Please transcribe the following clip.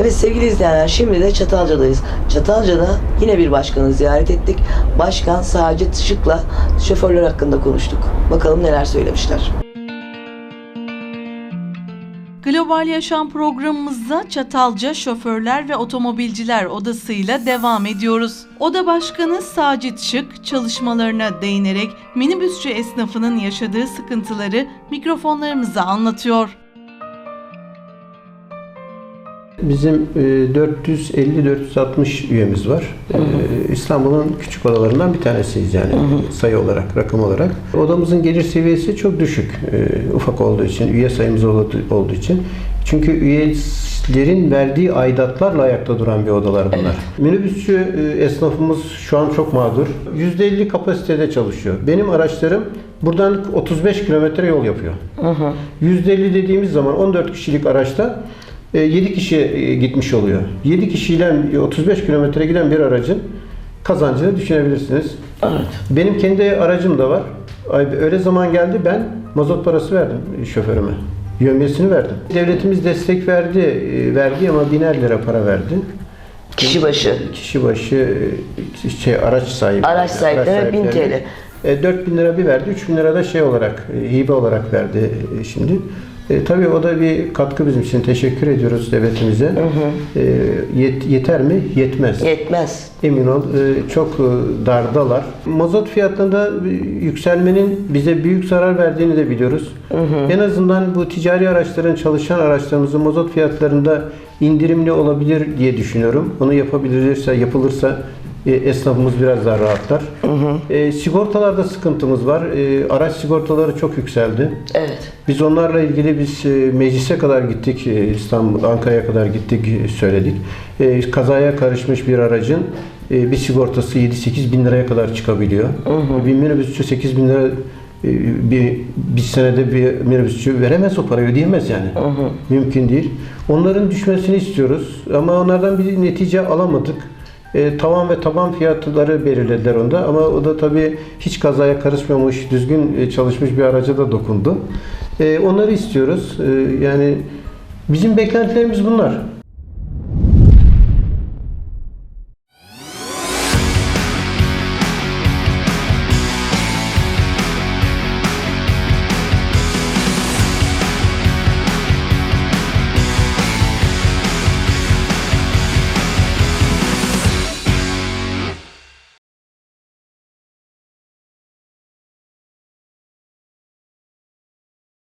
Evet sevgili izleyenler şimdi de Çatalca'dayız. Çatalca'da yine bir başkanı ziyaret ettik. Başkan Sacit Şık'la şoförler hakkında konuştuk. Bakalım neler söylemişler. Global Yaşam programımızda Çatalca Şoförler ve Otomobilciler Odası'yla devam ediyoruz. Oda Başkanı Sacit Şık çalışmalarına değinerek minibüsçü esnafının yaşadığı sıkıntıları mikrofonlarımıza anlatıyor. Bizim e, 450-460 üyemiz var. E, İstanbul'un küçük odalarından bir tanesiyiz yani sayı olarak, rakam olarak. Odamızın gelir seviyesi çok düşük. e, Ufak olduğu için, üye sayımız olduğu için. Çünkü üyelerin verdiği aidatlarla ayakta duran bir odalar bunlar. Minibüsçü e, esnafımız şu an çok mağdur. %50 kapasitede çalışıyor. Benim araçlarım buradan 35 kilometre yol yapıyor. %50 dediğimiz zaman 14 kişilik araçta 7 kişi e, gitmiş oluyor. 7 kişiyle 35 kilometre giden bir aracın kazancını düşünebilirsiniz. Evet. Benim kendi aracım da var. Öyle zaman geldi ben mazot parası verdim şoförüme. Yövmiyesini verdim. Devletimiz destek verdi, e, verdi ama biner lira para verdi. Kişi başı. Kişi başı e, şey araç sahibi. Araç sahiplerine 1000 TL. E, 4000 lira bir verdi, 3000 lira da şey olarak, e, hibe olarak verdi e, şimdi. E, tabii o da bir katkı bizim için. Teşekkür ediyoruz devletimize. E, yet- yeter mi? Yetmez. Yetmez. Emin ol e, çok e, dardalar. Mazot fiyatlarında e, yükselmenin bize büyük zarar verdiğini de biliyoruz. En azından bu ticari araçların çalışan araçlarımızın mazot fiyatlarında indirimli olabilir diye düşünüyorum. Bunu yapabilirse, yapılırsa e, esnafımız biraz daha rahatlar. E, sigortalarda sıkıntımız var. E, araç sigortaları çok yükseldi. Evet. Biz onlarla ilgili biz e, meclise kadar gittik, e, İstanbul, Ankara'ya kadar gittik, e, söyledik. E, Kazaya karışmış bir aracın e, bir sigortası 7-8 bin liraya kadar çıkabiliyor. Bir minibüsçü 8 bin lira e, bir, bir senede bir minibüsçü veremez o parayı, ödeyemez yani. Mümkün değil. Onların düşmesini istiyoruz ama onlardan bir netice alamadık. E, tavan ve taban fiyatları belirlediler onda ama o da tabii hiç kazaya karışmamış, düzgün e, çalışmış bir araca da dokundu. E, onları istiyoruz. E, yani bizim beklentilerimiz bunlar.